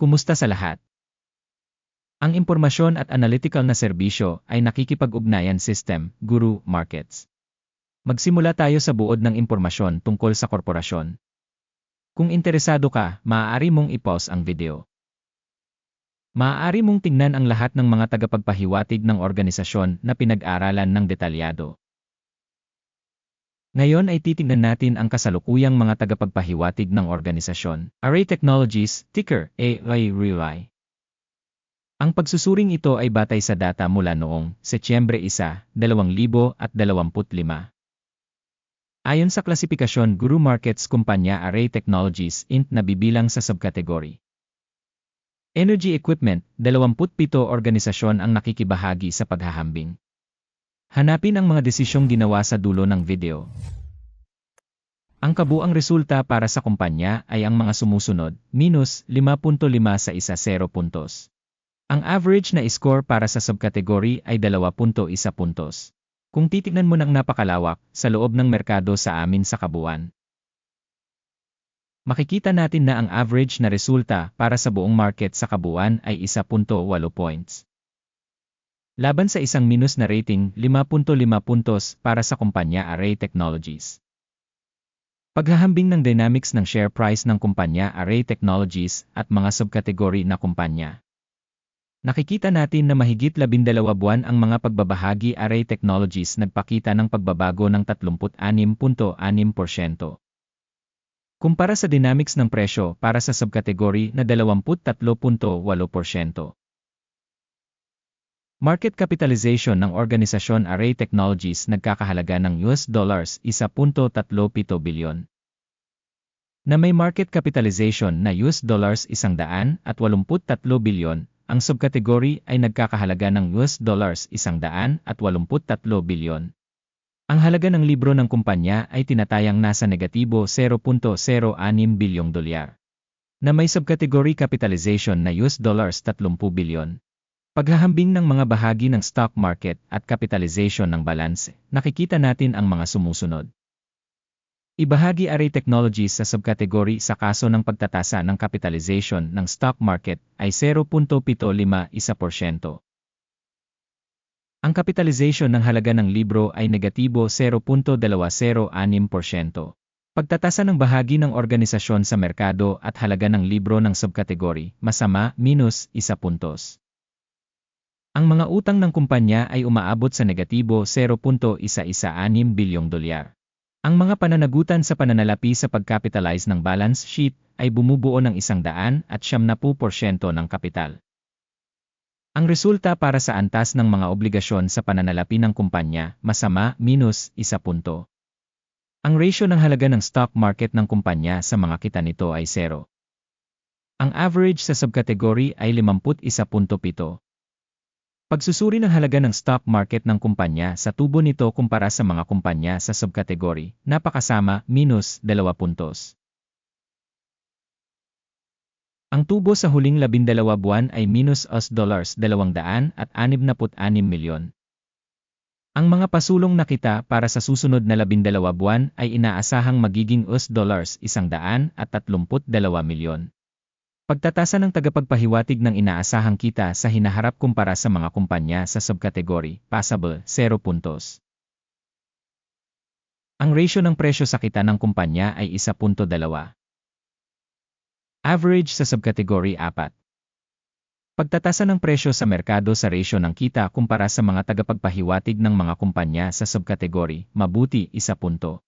Kumusta sa lahat? Ang impormasyon at analytical na serbisyo ay nakikipag-ugnayan system, Guru Markets. Magsimula tayo sa buod ng impormasyon tungkol sa korporasyon. Kung interesado ka, maaari mong i-pause ang video. Maaari mong tingnan ang lahat ng mga tagapagpahiwatig ng organisasyon na pinag-aralan ng detalyado. Ngayon ay titingnan natin ang kasalukuyang mga tagapagpahiwatig ng organisasyon. Array Technologies, ticker ARRY. Ang pagsusuring ito ay batay sa data mula noong Setyembre 1, 2025. Ayon sa klasifikasyon Guru Markets Kumpanya Array Technologies Inc. na bibilang sa subkategory. Energy Equipment, 27 organisasyon ang nakikibahagi sa paghahambing. Hanapin ang mga desisyong ginawa sa dulo ng video. Ang kabuang resulta para sa kumpanya ay ang mga sumusunod, minus 5.5 sa isa 0 puntos. Ang average na score para sa subkategory ay 2.1 puntos. Kung titignan mo ng napakalawak sa loob ng merkado sa amin sa kabuuan, makikita natin na ang average na resulta para sa buong market sa kabuuan ay 1.8 points. Laban sa isang minus na rating, 5.5 puntos para sa kumpanya Array Technologies. Paghahambing ng dynamics ng share price ng kumpanya Array Technologies at mga subkategory na kumpanya. Nakikita natin na mahigit 12 buwan ang mga pagbabahagi Array Technologies nagpakita ng pagbabago ng 36.6%. Kumpara sa dynamics ng presyo para sa subkategory na 23.8%. Market capitalization ng organisasyon Array Technologies nagkakahalaga ng US dollars 1.37 bilyon. Na may market capitalization na US dollars 183 bilyon, ang subkategory ay nagkakahalaga ng US dollars 183 bilyon. Ang halaga ng libro ng kumpanya ay tinatayang nasa negatibo 0.06 bilyong dolyar. Na may subkategory capitalization na US dollars 30 bilyon. Paghahambing ng mga bahagi ng stock market at capitalization ng balance, nakikita natin ang mga sumusunod. Ibahagi Array Technologies sa subkategory sa kaso ng pagtatasa ng capitalization ng stock market ay 0.751%. Ang capitalization ng halaga ng libro ay negatibo 0.206%. Pagtatasa ng bahagi ng organisasyon sa merkado at halaga ng libro ng subkategory, masama, minus, isa puntos. Ang mga utang ng kumpanya ay umaabot sa negatibo 0.116 bilyong dolyar. Ang mga pananagutan sa pananalapi sa pagkapitalize ng balance sheet ay bumubuo ng isang daan at siyam na porsyento ng kapital. Ang resulta para sa antas ng mga obligasyon sa pananalapi ng kumpanya, masama, minus, isa punto. Ang ratio ng halaga ng stock market ng kumpanya sa mga kita nito ay 0. Ang average sa subkategory ay 51.7. Pagsusuri ng halaga ng stock market ng kumpanya sa tubo nito kumpara sa mga kumpanya sa subkategory, napakasama, minus 2 puntos. Ang tubo sa huling 12 buwan ay minus US dollars 200 at 66 milyon. Ang mga pasulong na kita para sa susunod na 12 buwan ay inaasahang magiging US dollars 100 at 32 milyon. Pagtatasa ng tagapagpahiwatig ng inaasahang kita sa hinaharap kumpara sa mga kumpanya sa subkategory, passable, 0 puntos. Ang ratio ng presyo sa kita ng kumpanya ay 1.2. Average sa subkategory 4. Pagtatasa ng presyo sa merkado sa ratio ng kita kumpara sa mga tagapagpahiwatig ng mga kumpanya sa subkategory, mabuti 1 punto.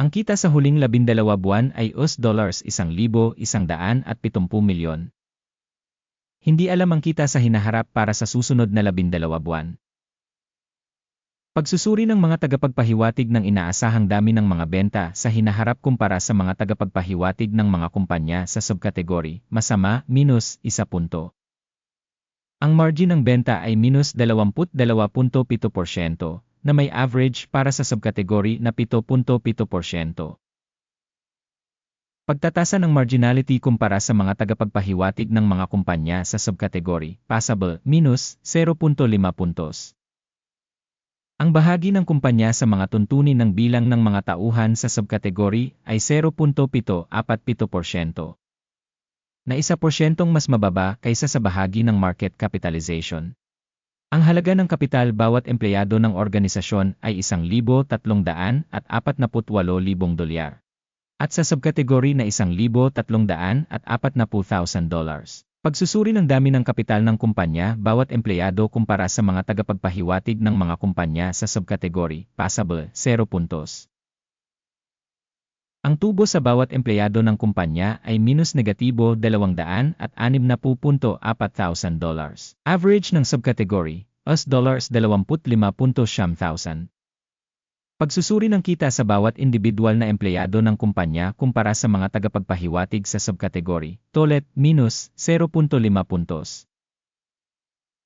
Ang kita sa huling labindalawa buwan ay US dollars 1,170 milyon. Hindi alam ang kita sa hinaharap para sa susunod na labindalawa buwan. Pagsusuri ng mga tagapagpahiwatig ng inaasahang dami ng mga benta sa hinaharap kumpara sa mga tagapagpahiwatig ng mga kumpanya sa subkategory, masama, minus, isa punto. Ang margin ng benta ay minus 22.7%, na may average para sa subkategory na 7.7%. Pagtatasa ng marginality kumpara sa mga tagapagpahiwatig ng mga kumpanya sa subkategory, passable, minus 0.5 puntos. Ang bahagi ng kumpanya sa mga tuntunin ng bilang ng mga tauhan sa subkategory ay 0.747%. na isa porsyentong mas mababa kaysa sa bahagi ng market capitalization. Ang halaga ng kapital bawat empleyado ng organisasyon ay 1,348,000 dolyar. At sa subkategory na 1,340,000 dollars. Pagsusuri ng dami ng kapital ng kumpanya bawat empleyado kumpara sa mga tagapagpahiwatig ng mga kumpanya sa subkategory, passable, 0 puntos. Ang tubo sa bawat empleyado ng kumpanya ay minus negatibo 200 at 60.4,000 dollars. Average ng subcategory, US dollars 25.7,000. Pagsusuri ng kita sa bawat individual na empleyado ng kumpanya kumpara sa mga tagapagpahiwatig sa subcategory, tolet, minus 0.5 puntos.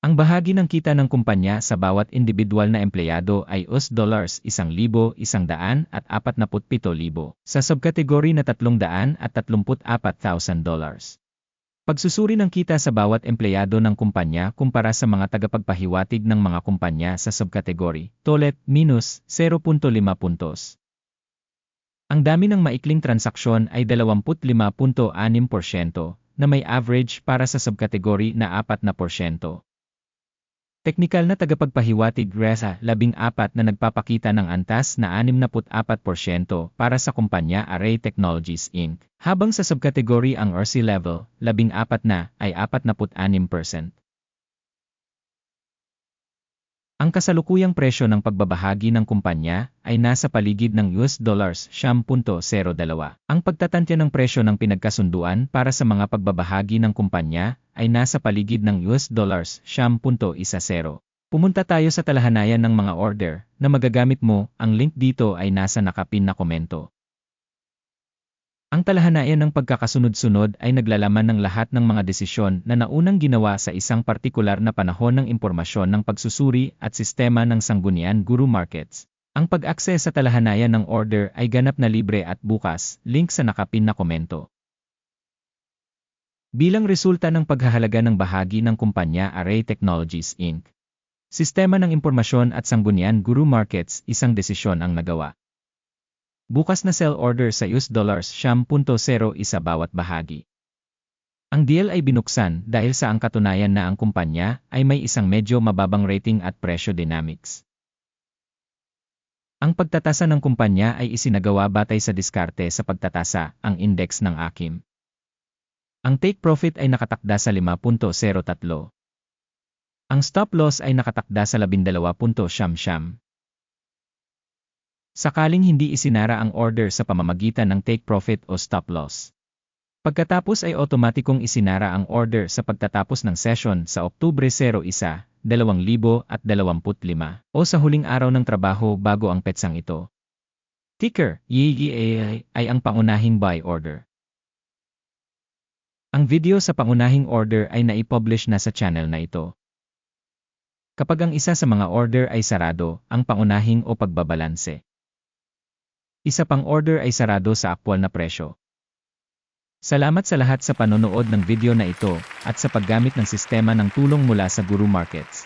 Ang bahagi ng kita ng kumpanya sa bawat individual na empleyado ay US dollars 1,147,000 sa subkategory na 334,000 dollars. Pagsusuri ng kita sa bawat empleyado ng kumpanya kumpara sa mga tagapagpahiwatig ng mga kumpanya sa subkategory, tolet, minus 0.5 puntos. Ang dami ng maikling transaksyon ay 25.6% na may average para sa subkategory na 4%. Teknikal na tagapagpahiwatig RESA 14 na nagpapakita ng antas na 64% para sa kumpanya Array Technologies Inc. Habang sa subkategory ang RC level, 14 na ay 46%. Ang kasalukuyang presyo ng pagbabahagi ng kumpanya ay nasa paligid ng US dollars 10.02. Ang pagtatantya ng presyo ng pinagkasunduan para sa mga pagbabahagi ng kumpanya ay nasa paligid ng US dollars 10.10. Pumunta tayo sa talahanayan ng mga order na magagamit mo, ang link dito ay nasa nakapin na komento. Ang talahanayan ng pagkakasunod-sunod ay naglalaman ng lahat ng mga desisyon na naunang ginawa sa isang partikular na panahon ng impormasyon ng pagsusuri at sistema ng sanggunian Guru Markets. Ang pag-access sa talahanayan ng order ay ganap na libre at bukas, link sa nakapin na komento. Bilang resulta ng paghahalaga ng bahagi ng kumpanya Array Technologies Inc. Sistema ng Impormasyon at Sanggunian Guru Markets isang desisyon ang nagawa. Bukas na sell order sa US dollars 10.0 isa bawat bahagi. Ang deal ay binuksan dahil sa ang katunayan na ang kumpanya ay may isang medyo mababang rating at presyo dynamics. Ang pagtatasa ng kumpanya ay isinagawa batay sa diskarte sa pagtatasa, ang index ng AKIM. Ang take profit ay nakatakda sa 5.03. Ang stop loss ay nakatakda sa 12.siyam-siyam. Sakaling hindi isinara ang order sa pamamagitan ng take profit o stop loss. Pagkatapos ay otomatikong isinara ang order sa pagtatapos ng session sa Oktubre 01, 2025 o sa huling araw ng trabaho bago ang petsang ito. Ticker, YEA ay ang pangunahing buy order. Ang video sa pangunahing order ay naipublish na sa channel na ito. Kapag ang isa sa mga order ay sarado, ang pangunahing o pagbabalanse. Isa pang order ay sarado sa aktwal na presyo. Salamat sa lahat sa panonood ng video na ito at sa paggamit ng sistema ng tulong mula sa Guru Markets.